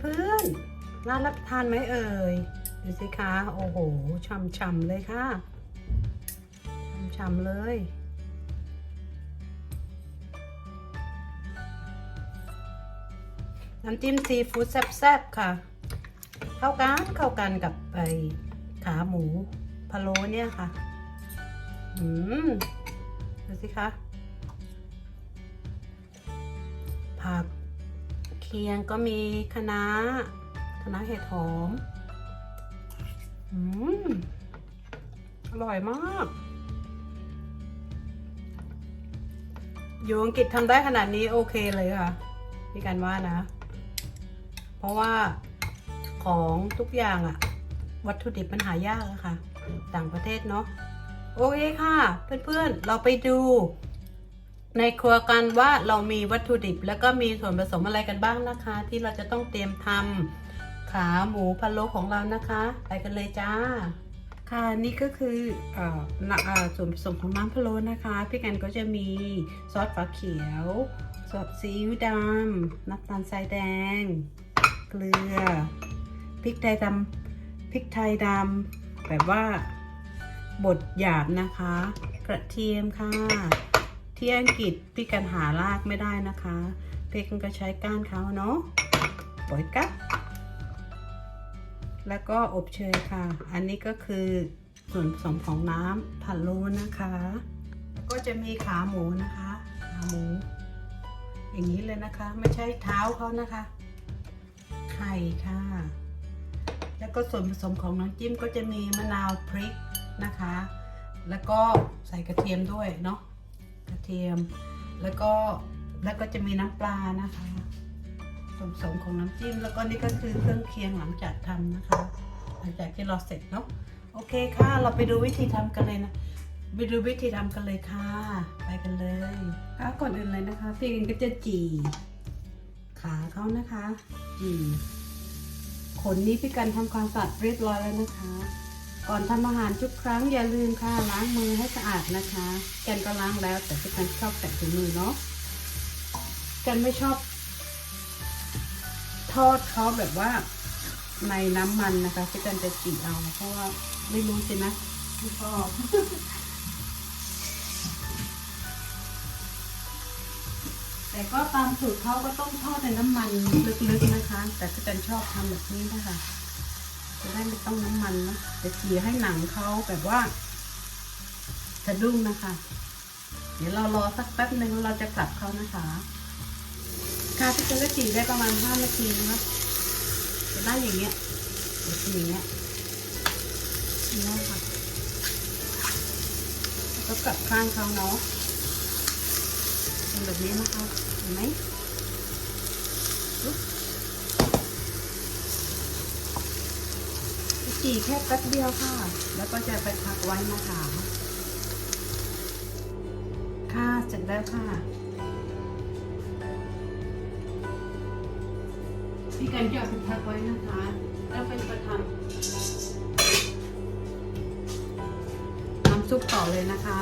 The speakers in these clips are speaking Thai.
เพื่อนๆน่ารับประทานไหมเอ่ย ดูสิคะ โอ้โหช่ำๆเลยค่ะช่ำๆเลยน้ำจิ้มซีฟู้ดแซ่บๆ ค่ะ เข้ากันเข้ากันกับไอขาหมูพะโล้เนี่ยค่ะ อืม ดูสิคะ ผัก คียงก็มีคะน้าคะน้าเห็ดหอม อืม อร่อยมากอยู่อังกฤษทำได้ขนาดนี้โอเคเลยค่ะ พี่กันว่านะ เพราะว่าของทุกอย่างอะวัตถุดิบมันหายากอะค่ะ ต่างประเทศเนาะ โอเคค่ะ เพื่อนๆ เราไปดู ในครัวกันว่าเรามีวัตถุดิบ แล้วก็มีส่วนผสมอะไรกันบ้างนะคะ ที่เราจะต้องเตรียมทำขาหมูพะโล้ของเรานะคะ ไปกันเลยจ้า ค่ะนี่ก็คืออ่อนะเอ่อส่วนผสมของน้ำพะโล้นะคะ พี่กันก็จะมีซอสฝาเขียวซอสซีอิ๊วดำน้ำตาลทรายแดง เกลือพริกไทยดำพริกไทยดำแบบว่าบดหยาบนะคะ กระเทียมค่ะ ที่อังกฤษพี่กันหารากไม่ได้นะคะพี่กันก็ใช้ก้านเขาเนาะปล่อยกัดแล้วก็อบเชยค่ะ อันนี้ก็คือส่วนผสมของน้ำพะโลนะคะ ก็จะมีขาหมูนะคะ ขาหมู อย่างนี้เลยนะคะ ไม่ใช่เท้าเขานะคะ ไข่ค่ะ แล้วก็ส่วนผสมของน้ำจิ้มก็จะมีมะนาวพริกนะคะ แล้วก็ใส่กระเทียมด้วยเนาะ เทียม แล้วก็แล้วก็จะมีน้ำปลานะคะส่วนผสมของน้ำจิ้ม แล้วก็นี่ก็คือเครื่องเคียงหลังจากทำนะคะ หลังจากที่เราเสร็จเนาะโอเคค่ะ เราไปดูวิธีทำกันเลยนะไปดูวิธีทำกันเลยค่ะ ไปกันเลยก็ก่อนอื่นเลยนะคะพี่กันก็จะจี่ขาเขานะคะ จี่ขนนี้พี่กันทำความสะอาดเรียบร้อยแล้วนะคะ ก่อนทำอาหารทุกครั้งอย่าลืมค่ะล้างมือให้สะอาดนะคะแกนก็ล้างแล้วแต่พี่กันชอบแตะถุงมือเนาะแกนไม่ชอบ ทอดเขาแบบว่าในน้ำมันนะคะพี่กันจะจีเอา เพราะว่าไม่รู้สินะไม่ชอบแต่ก็ตามสูตรเขาก็ต้องทอดในน้ำมันลึกๆนะคะ แต่พี่กันชอบทำแบบนี้นะคะ จะได้ไม่ต้องน้ำมันนะจะจีให้หนังเขาแบบว่าสะดุ้งนะคะ เดี๋ยวเรารอสักแป๊บหนึ่งเราจะกลับเขานะคะค่ะพี่จะก็จีได้ประมาณห้านาทีนะครับจะได้อย่างเงี้ยอย่างเงี้ยอย่างเงี้ยค่ะแล้วก็กลับข้างเขาเนาะเป็นแบบนี้นะคะเห็นไหมปึ๊บ จีแค่แป๊บเดียวค่ะ แล้วก็จะไปพักไว้นะคะ ค่ะเสร็จแล้วค่ะ พี่กันจะเอาไปพักไว้นะคะ แล้วเป็นประทำน้ำซุปต่อเลยนะคะ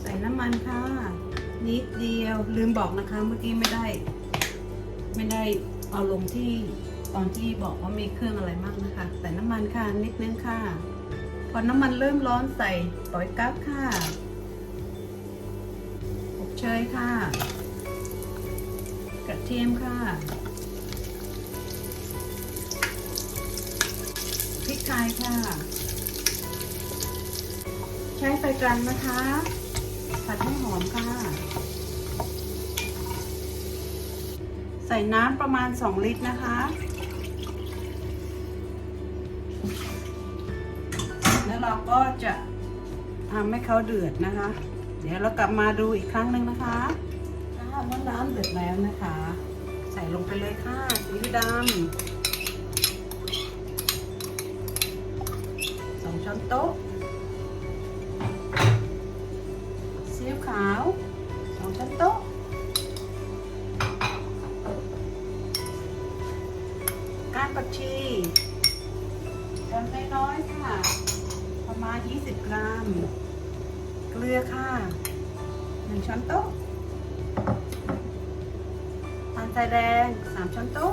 ใส่น้ำมันค่ะ นิดเดียวลืมบอกนะคะเมื่อกี้ไม่ได้ ไม่ได้เอาลงที่ตอนที่บอกว่ามีเครื่องอะไรมากนะคะ ใส่น้ำมันค่ะนิดนึงค่ะ พอน้ำมันเริ่มร้อนใส่ปล่อยกั๊กค่ะอบเชยค่ะ กระเทียมค่ะพริกไทยค่ะ ใช้ไฟกลางนะคะ ผัดให้หอมค่ะ ใส่น้ำประมาณ 2 ลิตรนะคะ แล้วเราก็จะทำให้เขาเดือดนะคะ เดี๋ยวเรากลับมาดูอีกครั้งหนึ่งนะคะถ้าเมื่อน้ำเดือดแล้วนะคะ ใส่ลงไปเลยค่ะซีอิ๊วดำสองช้อนโต๊ะ ผักชีจำน้อยๆค่ะ ประมาณ 20 กรัม เกลือค่ะ1ช้อนโต๊ะตาลทรายแดงสามช้อนโต๊ะ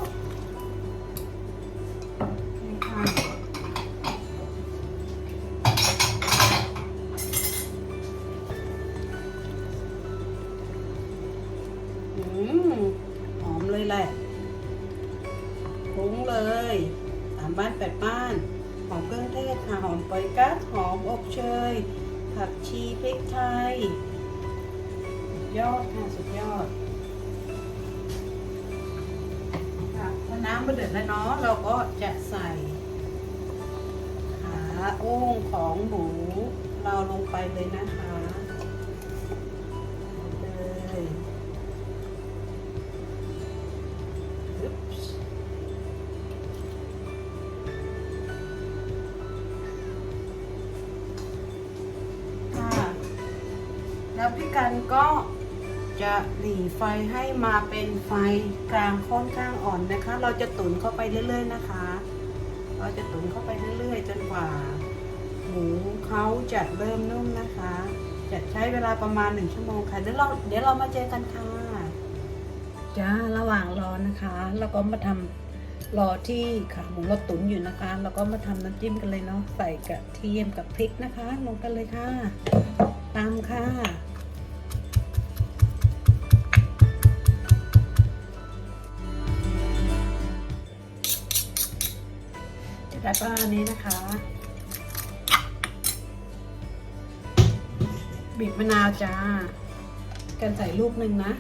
คุ้งเลยสามบ้านแปดบ้าน หอมเครื่องเทศค่ะหอมปอยกัสหอมอบเชย ผักชีพริกไทย ยอดค่ะสุดยอดค่ะพอน้ำมันเดือดแล้วเนาะเราก็จะใส่ขาอุ้งของหมูเราลงไปเลยนะคะ พี่กันก็จะหลีไฟให้มาเป็นไฟกลางค่อนข้างอ่อนนะคะ เราจะตุ๋นเข้าไปเรื่อย ๆ นะคะ เราจะตุ๋นเข้าไปเรื่อย ๆ จนกว่า หมูเขาจะเริ่มนุ่มนะคะ จะใช้เวลาประมาณหนึ่งชั่วโมงค่ะ เดี๋ยวเราเดี๋ยวเรามาเจอกันค่ะ จ้า ระหว่างรอนะคะแล้วก็มาทำรอที่ขาหมูเราตุ๋นอยู่นะคะแล้วก็มาทำน้ำจิ้มกันเลยเนาะ ใส่กระเทียมกับพริกนะคะ ลงกันเลยค่ะ ตามค่ะ แล้วก็อันนี้นะคะ บีบมะนาวจ้า กันใส่ลูกหนึ่งนะ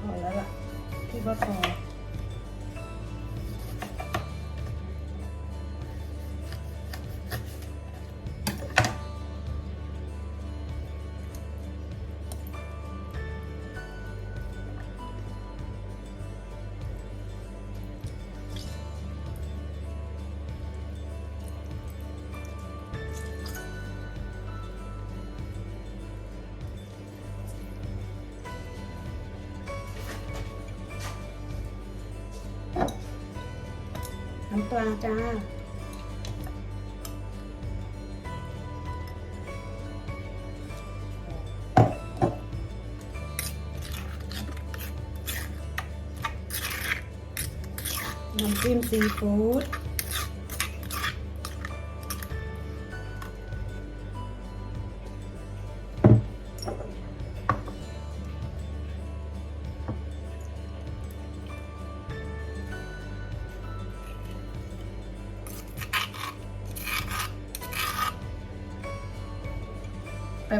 พอแล้วล่ะที่ว่าพอ น้ำปลาจ้า น้ำจิ้มซีฟู้ด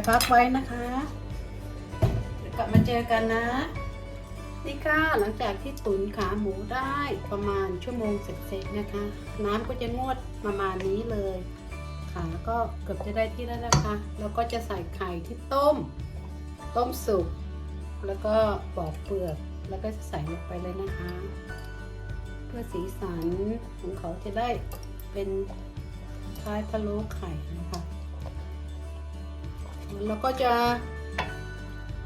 พักไว้นะคะเดี๋ยวกลับมาเจอกันนะ นี่ค่ะหลังจากที่ตุ๋นขาหมูได้ประมาณชั่วโมงเสร็จๆนะคะ น้ำก็จะงวดประมาณนี้เลยขาก็เกือบจะได้ที่แล้วนะคะ แล้วก็จะใส่ไข่ที่ต้ม ต้มสุก แล้วก็ปอกเปลือก แล้วก็ใส่ลงไปเลยนะคะ เพื่อสีสันของเขาจะได้เป็นคล้ายพะโล้ไข่นะคะ แล้วก็จะ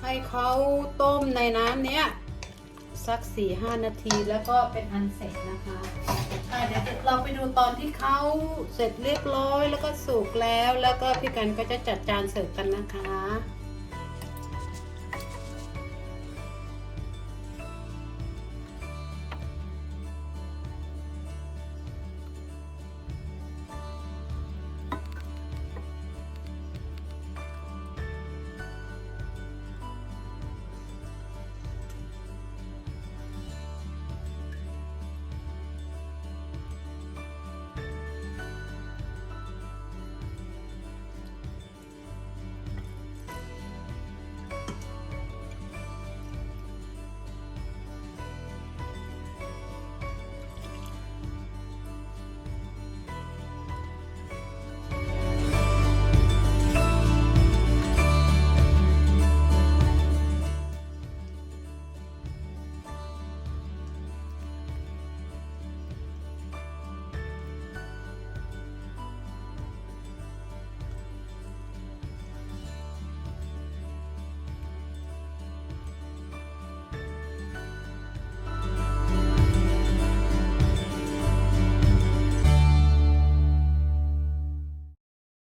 ให้เขาต้มในน้ำเนี้ยสักสี่ห้านาทีแล้วก็เป็นอันเสร็จนะคะอะเดี๋ยวเราไปดูตอนที่เขาเสร็จเรียบร้อยแล้วก็สุกแล้ว แล้วก็พี่กันก็จะจัดจานเสิร์ฟกันนะคะ